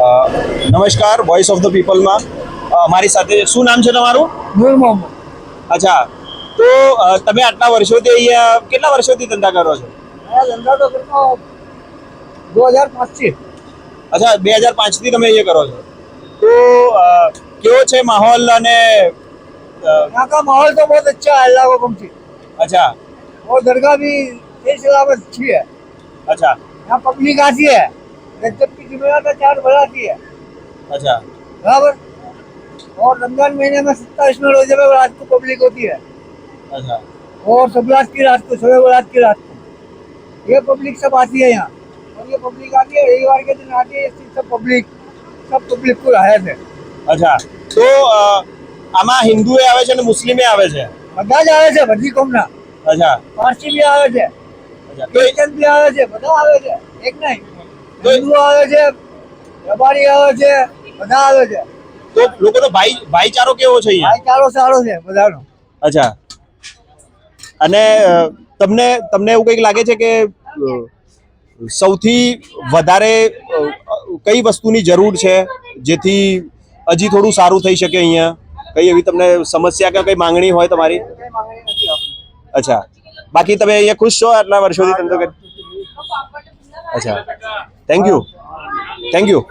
અ, નમસ્કાર voice of the પીપલમાં મારી સાથે શું નામ છે તમારું નૂર મોહમ્મદ અચ્છા તો અ, તમે આટલા વર્ષોથી અહીંયા કેટલા વર્ષોથી ધંધા કરો છો આ ધંધા તો કરતો દો હજાર પાંચથી અચ્છા બે હજાર પાંચથી તમે અહીંયા કરો છો તો અ, કેવો છે માહોલ અને અ, यहाँ का माहौल तो बहुत अच्छा है अल्लाह हुक्म से અચ્છા और दरगाह भी सही सलामत अच्छी है અચ્છા यहाँ पब्लिक आती है रजब की जुमेरात का चार्ज बढ़ाती है અચ્છા बराबर और रमजान महीने में सत्ताईस में रोजे में रात को पब्लिक होती है અચ્છા और सबलात की रात को शबे बरात की रात को ये पब्लिक सब आती है यहाँ और ये पब्लिक आती है रविवार के दिन आती है ये सब पब्लिक सब पब्लिक को हायर है અચ્છા તો અ, આમાં હિન્દુએ આવે છે અને મુસ્લિમે આવે છે બધા જ આવે છે બધી કોમના અચ્છા પારસી બી આવે છે અચ્છા તો ક્રિશ્ચન બી આવે છે બધા આવે છે એક નહીં તો- હિન્દુ આવે છે વેપારી આવે છે બધા આવે છે. તો લોકોનો ભાઈ ભાઈચારો કેવો છે અહીંયા? ભાઈચારો સારો છે બધાનો. અચ્છા. અને તમને તમને એવું કંઈક લાગે છે કે સૌથી વધારે કઈ વસ્તુની જરૂર છે જેથી હજી થોડું સારું થઈ શકે અહીંયા? કઈ એવી તમને સમસ્યા કે કઈ માંગણી હોય તમારી. અચ્છા. બાકી તમે અહીંયા ખુશ છો આટલા વર્ષોથી તમે અચ્છા. thank you. Thank you.